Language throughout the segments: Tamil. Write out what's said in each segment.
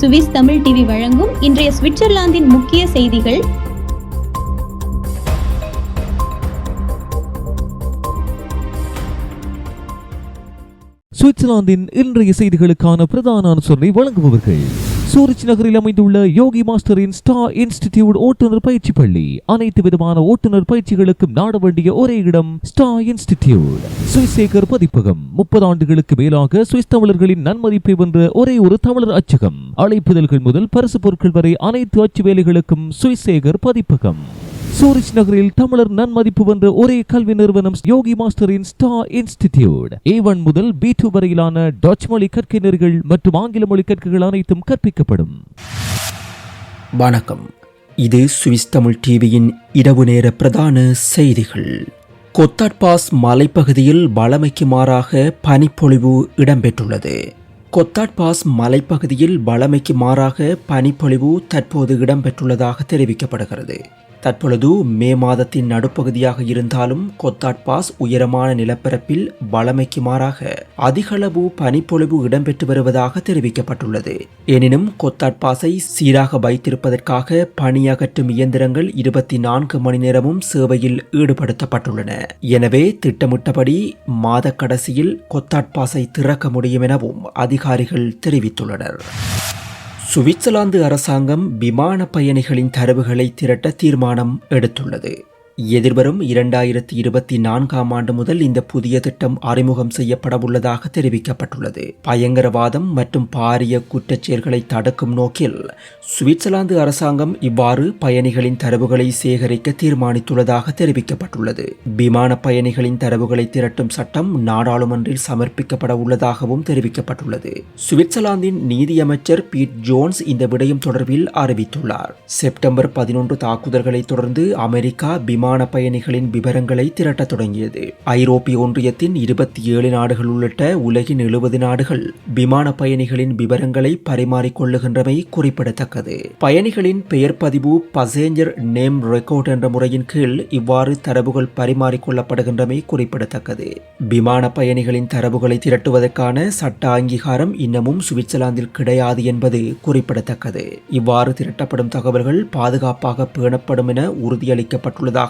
சுவிஸ் தமிழ் டிவி வழங்கும் இன்றைய சுவிட்சர்லாந்தின் முக்கிய செய்திகள். சுவிட்சர்லாந்தின் இன்றைய செய்திகளுக்கான பிரதான அனுசரணை வழங்குபவர்கள். சூரிச் நகரில் அமைந்துள்ள யோகி மாஸ்டரின் ஸ்டார் இன்ஸ்டிடியூட் ஓட்டுநர் பயிற்சி பள்ளி. அனைத்து விதமான ஓட்டுநர் பயிற்சிகளுக்கும் நாட வேண்டிய ஒரே இடம் ஸ்டார் இன்ஸ்டிடியூட். சுவிசேகர் பதிப்பகம். முப்பது ஆண்டுகளுக்கு மேலாக சுவிஸ் தமிழர்களின் நன்மதிப்பை வென்ற ஒரே ஒரு தமிழர் அச்சகம். அழைப்புதல்கள் முதல் பரிசு பொருட்கள் வரை அனைத்து அச்சு வேலைகளுக்கும் சுவிசேகர் பதிப்பகம். சூரிச் நகரில் தமிழர் நன்மதிப்பு வென்ற ஒரே கல்வி நிறுவனம் யோகி மாஸ்டரின் ஸ்டார் இன்ஸ்டிடியூட். ஏ ஒன் முதல் பி டூ வரையிலான டச் மொழி கற்கை நெறிகள் மற்றும் ஆங்கில மொழி கற்கைகள் அனைத்தும் கற்பிக்கப்படும். வணக்கம். இது சுவிஸ் தமிழ் டிவியின் இரவு நேர பிரதான செய்திகள். கொத்தாட்பாஸ் மலைப்பகுதியில் வளமைக்கு மாறாக பனிப்பொழிவு இடம்பெற்றுள்ளது. கொத்தாட்பாஸ் மலைப்பகுதியில் வளமைக்கு மாறாக பனிப்பொழிவு தற்போது இடம்பெற்றுள்ளதாக தெரிவிக்கப்படுகிறது. தற்பொழுது மே மாதத்தின் நடுப்பகுதியாக இருந்தாலும் கொத்தாட் பாஸ் உயரமான நிலப்பரப்பில் வளமைக்கு மாறாக அதிகளவு பனிப்பொழிவு இடம்பெற்று வருவதாக தெரிவிக்கப்பட்டுள்ளது. எனினும் கொத்தாட் பாஸை சீராக வைத்திருப்பதற்காக பனி அகற்றும் இயந்திரங்கள் இருபத்தி நான்கு மணி நேரமும் சேவையில் ஈடுபடுத்தப்பட்டுள்ளன. எனவே திட்டமிட்டபடி மாத கடைசியில் கொத்தாட் பாஸை திறக்க முடியும் எனவும் அதிகாரிகள் தெரிவித்துள்ளனர். சுவிட்சர்லாந்து அரசாங்கம் விமான பயணிகளின் தரவுகளை திரட்ட தீர்மானம் எடுத்துள்ளது. எதிர்வரும் இரண்டாயிரத்தி இருபத்தி நான்காம் ஆண்டு முதல் இந்த புதிய திட்டம் அறிமுகம் செய்யப்படவுள்ளதாக தெரிவிக்கப்பட்டுள்ளது. பயங்கரவாதம் மற்றும் பாரிய குற்றச்செயல்களை தடுக்கும் நோக்கில் சுவிட்சர்லாந்து அரசாங்கம் இவ்வாறு பயணிகளின் தரவுகளை சேகரிக்க தீர்மானித்துள்ளதாக தெரிவிக்கப்பட்டுள்ளது. விமான பயணிகளின் தரவுகளை திரட்டும் சட்டம் நாடாளுமன்றில் சமர்ப்பிக்கப்பட உள்ளதாகவும் தெரிவிக்கப்பட்டுள்ளது. சுவிட்சர்லாந்தின் நீதியமைச்சர் பீட் ஜோன்ஸ் இந்த விடயம் தொடர்பில் அறிவித்துள்ளார். செப்டம்பர் பதினொன்று தாக்குதல்களை தொடர்ந்து அமெரிக்கா விமான விமான பயணிகளின் விவரங்களை திரட்டத் தொடங்கியது. ஐரோப்பிய ஒன்றியத்தின் இருபத்தி ஏழு நாடுகள் உள்ளிட்ட உலகின் எழுபது நாடுகள் விமான பயணிகளின் விவரங்களை பரிமாறிக்கொள்ளுகின்றமை குறிப்பிடத்தக்கது. பயணிகளின் பெயர் பதிவு பசேஞ்சர் நேம் ரெக்கார்ட் என்ற முறையின் கீழ் இவ்வாறு தரவுகள் பரிமாறிக்கொள்ளப்படுகின்றமை குறிப்பிடத்தக்கது. விமான பயணிகளின் தரவுகளை திரட்டுவதற்கான சட்ட அங்கீகாரம் இன்னமும் சுவிட்சர்லாந்தில் கிடையாது என்பது குறிப்பிடத்தக்கது. இவ்வாறு திரட்டப்படும் தகவல்கள் பாதுகாப்பாக பேணப்படும் என உறுதியளிக்கப்பட்டுள்ளதாக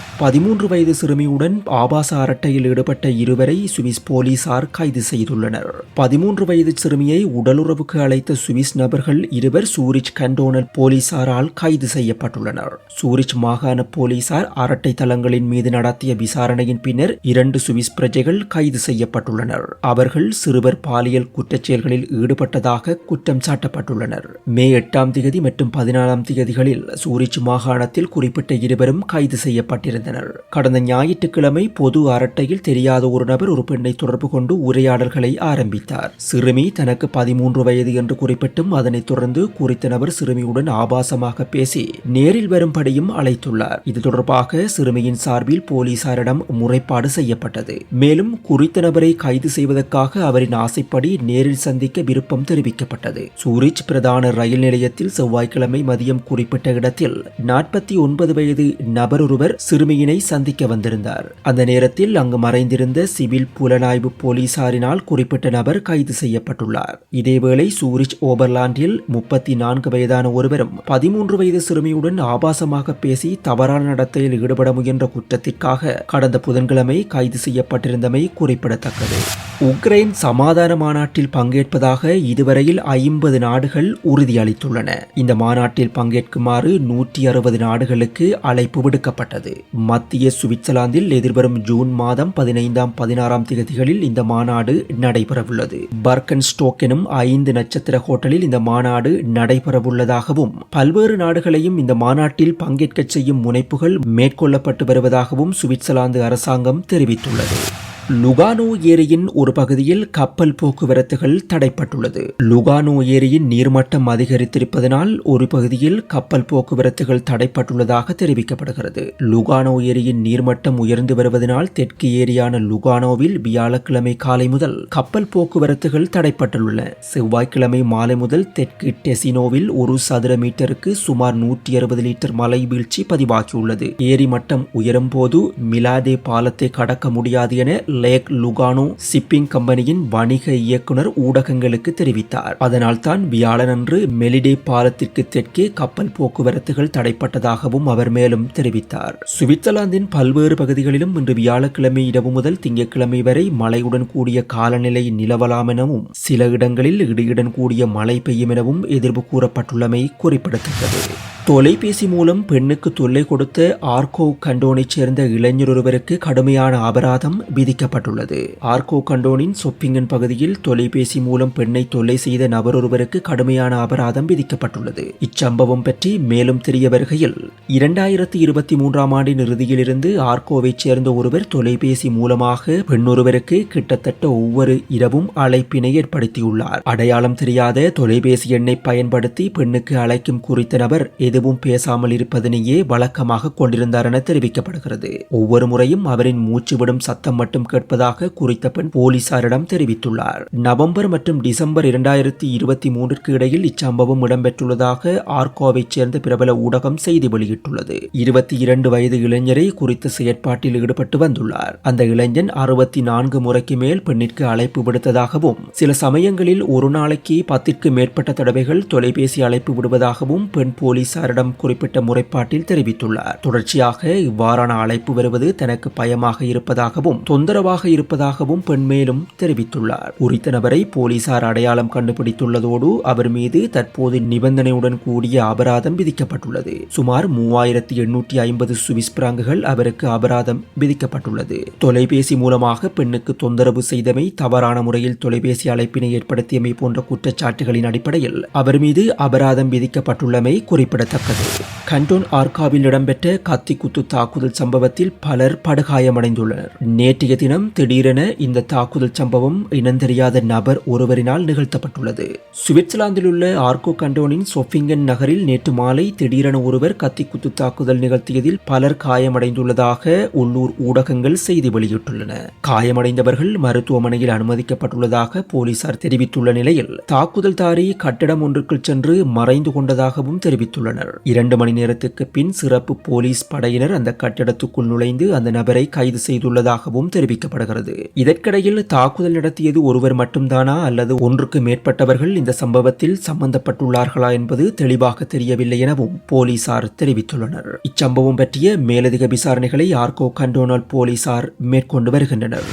பதிமூன்று வயது சிறுமியுடன் ஆபாச அரட்டையில் ஈடுபட்ட இருவரை சுவிஸ் போலீசார் கைது செய்துள்ளனர். பதிமூன்று வயது சிறுமியை உடலுறவுக்கு அழைத்த சுவிஸ் நபர்கள் இருவர் சூரிச் கண்டோனல் போலீசாரால் கைது செய்யப்பட்டுள்ளனர். சூரிச் மாகாண போலீசார் அரட்டை தளங்களின் மீது நடத்திய விசாரணையின் பின்னர் இரண்டு சுவிஸ் பிரஜைகள் கைது செய்யப்பட்டுள்ளனர். அவர்கள் சிறுவர் பாலியல் குற்றச்செயல்களில் ஈடுபட்டதாக குற்றம் சாட்டப்பட்டுள்ளனர். மே எட்டாம் திகதி மற்றும் பதினாலாம் திகதிகளில் சூரிச் மாகாணத்தில் குறிப்பிட்ட இருவரும் கைது செய்யப்பட்டிருந்தனர். கடந்த ஞாயிற்றுக்கிழமை பொது அரட்டையில் தெரியாத ஒரு நபர் ஒரு பெண்ணை தொடர்பு கொண்டு உரையாடல்களை ஆரம்பித்தார். சிறுமி தனக்கு பதிமூன்று வயது என்று குறிப்பிட்டும் அதனைத் தொடர்ந்து குறித்த நபர் சிறுமியுடன் ஆபாசமாக பேசி நேரில் வரும்படியும் அழைத்துள்ளார். இது தொடர்பாக சிறுமியின் சார்பில் போலீசாரிடம் முறைப்பாடு செய்யப்பட்டது. மேலும் குறித்த நபரை கைது செய்வதற்காக அவரின் ஆசைப்படி நேரில் சந்திக்க விருப்பம் தெரிவிக்கப்பட்டது. சூரிச் பிரதான ரயில் நிலையத்தில் செவ்வாய்க்கிழமை மதியம் குறிப்பிட்ட இடத்தில் நாற்பத்தி ஒன்பது வயது நபர் ஒருவர் சிறுமியினை சந்திக்க வந்திருந்தார். அந்த நேரத்தில் அங்கு மறைந்திருந்த சிவில் புலனாய்வு போலீசாரினால் குறிப்பிட்ட நபர் கைது செய்யப்பட்டுள்ளார். இதேவேளை சூரிச் ஓபர்லாண்டில் முப்பத்தி நான்கு வயதான ஒருவரும் பதிமூன்று வயது சிறுமியுடன் ஆபாசமாக பேசி தவறான நடத்தையில் ஈடுபட முயன்ற குற்றத்திற்காக கடந்த புதன்கிழமை கைது செய்யப்பட்டிருந்தமை குறிப்பிடத்தக்கது. உக்ரைன் சமாதான மாநாட்டில் பங்கேற்பதாக இதுவரையில் ஐம்பது நாடுகள் உறுதியளித்துள்ளன. இந்த மாநாட்டில் பங்கேற்குமாறு நூற்றி அறுபது நாடுகளுக்கு அழைப்பு விடுக்கப்பட்டது. மத்திய சுவிட்சர்லாந்தில் எதிர்வரும் ஜூன் மாதம் பதினைந்தாம் பதினாறாம் தேதிகளில் இந்த மாநாடு நடைபெறவுள்ளது. பர்கன் ஸ்டோக் எனும் ஐந்து நட்சத்திர ஹோட்டலில் இந்த மாநாடு நடைபெறவுள்ளதாகவும் பல்வேறு நாடுகளையும் இந்த மாநாட்டில் பங்கேற்கச் செய்யும் முனைப்புகள் மேற்கொள்ளப்பட்டு வருவதாகவும் சுவிட்சர்லாந்து அரசாங்கம் தெரிவித்துள்ளது. லுகானோ ஏரியின் ஒரு பகுதியில் கப்பல் போக்குவரத்துகள் தடைப்பட்டுள்ளது. லுகானோ ஏரியின் நீர்மட்டம் அதிகரித்திருப்பதனால் ஒரு பகுதியில் கப்பல் போக்குவரத்துகள் தடைப்பட்டுள்ளதாக தெரிவிக்கப்படுகிறது. லுகானோ ஏரியின் நீர்மட்டம் உயர்ந்து வருவதனால் தெற்கு ஏரியான லுகானோவில் வியாழக்கிழமை காலை முதல் கப்பல் போக்குவரத்துகள் தடைப்பட்டுள்ளன. செவ்வாய்க்கிழமை மாலை முதல் தெற்கு டெசினோவில் ஒரு சதுர மீட்டருக்கு சுமார் நூற்றி அறுபது லிட்டர் மழை வீழ்ச்சி பதிவாகியுள்ளது. ஏரி மட்டம் உயரும் போது மிலாதே பாலத்தை கடக்க முடியாது என லேக் லுகானோ ஷிப்பிங் கம்பெனியின் வணிக இயக்குனர் ஊடகங்களுக்கு தெரிவித்தார். அதனால்தான் வியாழனன்று மெலிடே பாலத்திற்கு தெற்கே கப்பல் போக்குவரத்துகள் தடைப்பட்டதாகவும் அவர் மேலும் தெரிவித்தார். சுவிட்சர்லாந்தின் பல்வேறு பகுதிகளிலும் இன்று வியாழக்கிழமை இரவு முதல் திங்கட்கிழமை வரை மழையுடன் கூடிய காலநிலை நிலவலாம் எனவும் சில இடங்களில் இடியுடன் கூடிய மழை பெய்யும் எனவும் எதிர்ப்பு கூறப்பட்டுள்ளமை குறிப்பிடத்தக்கது. தொலைபேசி மூலம் பெண்ணுக்கு தொல்லை கொடுத்த ஆர்கோ கண்டோனைச் சேர்ந்த இளைஞர் ஒருவருக்கு கடுமையான அபராதம் விதிக்கப்பட்டுள்ளது ஆர்கோ கண்டோனின் சொப்பிங்கன் பகுதியில் தொலைபேசி மூலம் பெண்ணை தொல்லை செய்த நபர் ஒருவருக்கு கடுமையான அபராதம் விதிக்கப்பட்டுள்ளது. இச்சம்பவம் பற்றி மேலும் தெரிய வருகையில் இரண்டாயிரத்தி இருபத்தி மூன்றாம் ஆண்டின் இறுதியிலிருந்து ஆர்கோவைச் சேர்ந்த ஒருவர் தொலைபேசி மூலமாக பெண்ணொருவருக்கு கிட்டத்தட்ட ஒவ்வொரு இரவும் அழைப்பினை ஏற்படுத்தியுள்ளார். அடையாளம் தெரியாத தொலைபேசி எண்ணை பயன்படுத்தி பெண்ணுக்கு அழைக்கும் குறித்த நபர் எதுவும் பேசாமல் இருப்பதனையே வழக்கமாக கொண்டிருந்தார் என தெரிவிக்கப்படுகிறது. ஒவ்வொரு முறையும் அவரின் மூச்சு விடும் சத்தம் மட்டும் கேட்பதாக குறித்த பெண் போலீசாரிடம் தெரிவித்துள்ளார். நவம்பர் மற்றும் டிசம்பர் இரண்டாயிரத்தி இருபத்தி மூன்றுக்கு இடையில் இச்சம்பவம் இடம்பெற்றுள்ளதாக ஆர்கோவைச் சேர்ந்த பிரபல ஊடகம் செய்தி வெளியிட்டுள்ளது. இருபத்தி இரண்டு வயது இளைஞரை குறித்த செயற்பாட்டில் ஈடுபட்டு வந்துள்ளார். அந்த இளைஞன் அறுபத்தி நான்கு முறைக்கு மேல் பெண்ணிற்கு அழைப்பு விடுத்ததாகவும் சில சமயங்களில் ஒரு நாளைக்கு பத்திற்கு மேற்பட்ட தடவைகள் தொலைபேசி அழைப்பு விடுவதாகவும் பெண் போலீசாரிடம் குறிப்பிட்ட முறைப்பாட்டில் தெரிவித்துள்ளார். தொடர்ச்சியாக இவ்வாறான அழைப்பு வருவது தனக்கு பயமாக இருப்பதாகவும் தொந்தரவாக இருப்பதாகவும் பெண் மேலும் தெரிவித்துள்ளார். குறித்த நபரை போலீசார் அடையாளம் கண்டுபிடித்துள்ளதோடு அவர் மீது தற்போது நிபந்தனையுடன் கூடிய அபராதம் விதிக்கப்பட்டுள்ளது. சுமார் மூவாயிரத்தி எண்ணூற்றி ஐம்பது சுவிஸ் பிராங்குகள் அவருக்கு அபராதம் விதிக்கப்பட்டுள்ளது. தொலைபேசி மூலமாக பெண்ணுக்கு தொந்தரவு செய்தமை தவறான முறையில் தொலைபேசி அழைப்பினை ஏற்படுத்தியமை போன்ற குற்றச்சாட்டுகளின் அடிப்படையில் அவர் மீது அபராதம் விதிக்கப்பட்டுள்ளமை குறிப்பிடத்தக்கது. கண்டோன் ஆர்காவில் இடம்பெற்ற கத்திக்குத்து தாக்குதல் சம்பவத்தில் பலர் படுகாயமடைந்துள்ளனர். நேற்றைய தினம் திடீரென இந்த தாக்குதல் சம்பவம் இனந்தெரியாத நபர் ஒருவரினால் நிகழ்த்தப்பட்டுள்ளது. சுவிட்சர்லாந்தில் உள்ள ஆர்கோ கண்டோனின் சொஃபிங்கன் நகரில் நேற்று மாலை திடீரென ஒருவர் கத்திக்குத்து தாக்குதல் நிகழ்த்தியதில் பலர் காயமடைந்துள்ளதாக உள்ளூர் ஊடகங்கள் செய்தி வெளியிட்டுள்ளன. காயமடைந்தவர்கள் மருத்துவமனையில் அனுமதிக்கப்பட்டுள்ளதாக போலீசார் தெரிவித்துள்ள நிலையில் தாக்குதல்தாரி கட்டடம் ஒன்றுக்குள் சென்று மறைந்து கொண்டதாகவும் தெரிவித்துள்ளனர். இரண்டு மணி நேரத்துக்கு பின் சிறப்பு போலீஸ் படையினர் அந்த கட்டிடத்துக்குள் நுழைந்து அந்த நபரை கைது செய்துள்ளதாகவும் தெரிவிக்கப்படுகிறது இதற்கிடையில் தாக்குதல் நடத்தியது ஒருவர் மட்டும்தானா அல்லது ஒன்றுக்கு மேற்பட்டவர்கள் இந்த சம்பவத்தில் சம்பந்தப்பட்டுள்ளார்களா என்பது தெளிவாக தெரியவில்லை எனவும் போலீசார் தெரிவித்துள்ளனர். இச்சம்பவம் பற்றிய மேலதிக விசாரணைகளை ஆர்கோ கண்டோனல் போலீசார் மேற்கொண்டு வருகின்றனர்.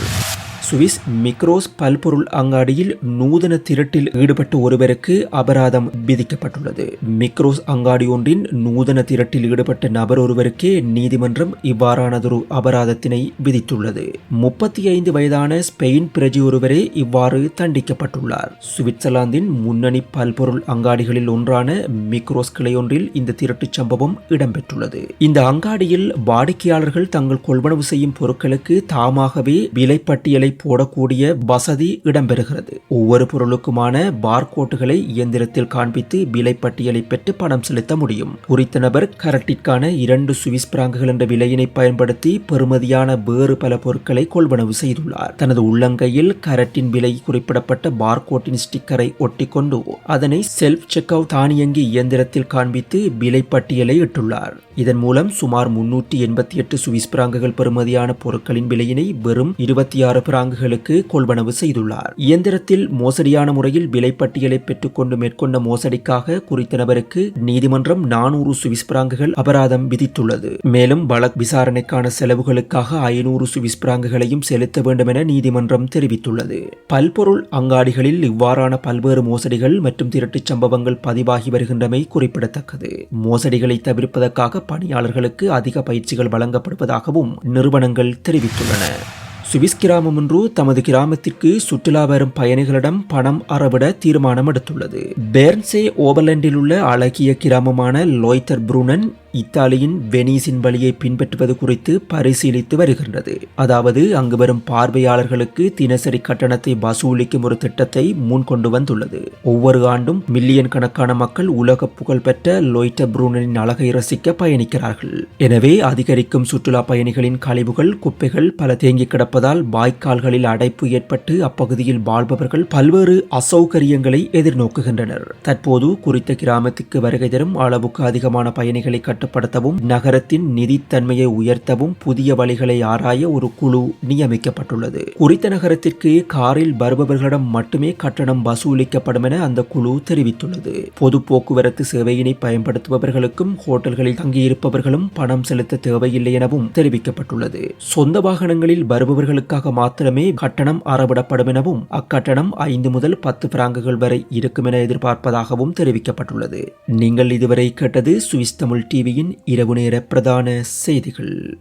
சுவிஸ் மிக்ரோஸ் பல்பொருள் அங்காடியில் நூதன திரட்டில் ஈடுபட்ட ஒருவருக்கு அபராதம் விதிக்கப்பட்டுள்ளது. மிக்ரோஸ் அங்காடி ஒன்றின் நூதன திரட்டில் ஈடுபட்ட நபர் ஒருவருக்கே நீதிமன்றம் இவ்வாறானதொரு அபராதத்தினை விதித்துள்ளது. முப்பத்தி ஐந்து வயதான ஸ்பெயின் பிரஜி ஒருவரே இவ்வாறு தண்டிக்கப்பட்டுள்ளார். சுவிட்சர்லாந்தின் முன்னணி பல்பொருள் அங்காடிகளில் ஒன்றான மிக்ரோஸ் கிளையொன்றில் இந்த திருட்டுச் சம்பவம் இடம்பெற்றுள்ளது. இந்த அங்காடியில் வாடிக்கையாளர்கள் தங்கள் கொள்வனவு செய்யும் பொருட்களுக்கு தாமாகவே விலைப்பட்டியலை போடக்கூடிய வசதி இடம்பெறுகிறது. ஒவ்வொரு பொருளுக்குமான பார்கோட்டுகளை இயந்திரத்தில் காண்பித்து விலைப்பட்டியலை பெற்று பணம் செலுத்த முடியும். குறித்த நபர் கரட்டிற்கான இரண்டு சுவிஸ் பிராங்குகள் என்ற விலையினை பயன்படுத்தி பெறுமதியான வேறு பல பொருட்களை கொள்வனவு செய்துள்ளார். தனது உள்ளங்கையில் கரட்டின் விலை குறிப்பிடப்பட்ட பார்கோட்டின் ஸ்டிக்கரை ஒட்டிக்கொண்டு அதனை செல்ஃப் செக் அவுட் தானியங்கி இயந்திரத்தில் காண்பித்து விலைப்பட்டியலை இட்டுள்ளார். இதன் மூலம் சுமார் முன்னூற்றி எண்பத்தி எட்டு சுவிஸ் பிராங்குகள் பெறுமதியான பொருட்களின் விலையினை வெறும் இருபத்தி ஆறு பங்குகளுக்கு கொள்வனவு செய்துள்ளார். இயந்திரத்தில் மோசடியான முறையில் விலைப்பட்டியலை பெற்றுக்கொண்டு மேற்கொண்ட மோசடிக்காக குறித்த நபருக்கு நீதிமன்றம் நானூறு சுவிஸ் பிராங்குகள் அபராதம் விதித்துள்ளது. மேலும் வழக்கு விசாரணைக்கான செலவுகளுக்காக ஐநூறு சுவிஸ் பிராங்குகளையும் செலுத்த வேண்டும் என நீதிமன்றம் தெரிவித்துள்ளது. பல்பொருள் அங்காடிகளில் இவ்வாறான பல்வேறு மோசடிகள் மற்றும் திருட்டுச் சம்பவங்கள் பதிவாகி வருகின்றமை குறிப்பிடத்தக்கது. மோசடிகளை தவிர்ப்பதற்காக பணியாளர்களுக்கு அதிக பயிற்சிகள் வழங்கப்படுவதாகவும் நிறுவனங்கள் தெரிவித்துள்ளன. சுவிஸ் கிராமம் ஒன்று தமது கிராமத்திற்கு சுற்றுலா வரும் பயணிகளிடம் பணம் அறவிட தீர்மானம் எடுத்துள்ளது பேர்ன்சே ஓபர்லண்டில் உள்ள அழகிய கிராமமான லோய்தர் புருனன் இத்தாலியின் வெனீஸின் வழியை பின்பற்றுவது குறித்து பரிசீலித்து வருகின்றது. அதாவது அங்கு வரும் பார்வையாளர்களுக்கு தினசரி கட்டணத்தை வசூலிக்கும் ஒரு திட்டத்தை முன்கொண்டு வந்துள்ளது. ஒவ்வொரு ஆண்டும் மில்லியன் கணக்கான மக்கள் உலக புகழ்பெற்ற லோய்ட புரூனனின் அழகை ரசிக்க பயணிக்கிறார்கள். எனவே அதிகரிக்கும் சுற்றுலா பயணிகளின் கழிவுகள் குப்பைகள் பல தேங்கி கிடப்பதால் வாய்க்கால்களில் அடைப்பு ஏற்பட்டு அப்பகுதியில் வாழ்பவர்கள் பல்வேறு அசௌகரியங்களை எதிர்நோக்குகின்றனர். தற்போது குறித்த கிராமத்துக்கு வருகை தரும் அளவுக்கு அதிகமான பயணிகளை கட்டுப்படுத்தவும் நகரத்தின் நிதித்தன்மையை உயர்த்தவும் புதிய வழிகளை ஆராய ஒரு குழு நியமிக்கப்பட்டுள்ளது. குறித்த நகரத்திற்கு காரில் வருபவர்களிடம் மட்டுமே கட்டணம் வசூலிக்கப்படும் என அந்த குழு தெரிவித்துள்ளது. பொது போக்குவரத்து சேவையினை பயன்படுத்துபவர்களுக்கும் ஹோட்டல்களில் தங்கியிருப்பவர்களும் பணம் செலுத்த தேவையில்லை எனவும் தெரிவிக்கப்பட்டுள்ளது. சொந்த வாகனங்களில் வருபவர்களுக்காக மாத்திரமே கட்டணம் அறவிடப்படும் எனவும் அக்கட்டணம் ஐந்து முதல் பத்து பிராங்குகள் வரை இருக்கும் என எதிர்பார்ப்பதாகவும் தெரிவிக்கப்பட்டுள்ளது. நீங்கள் இதுவரை கேட்டது சுவிஸ் தமிழ் டிவியின் இரவு நேர பிரதான செய்திகள்.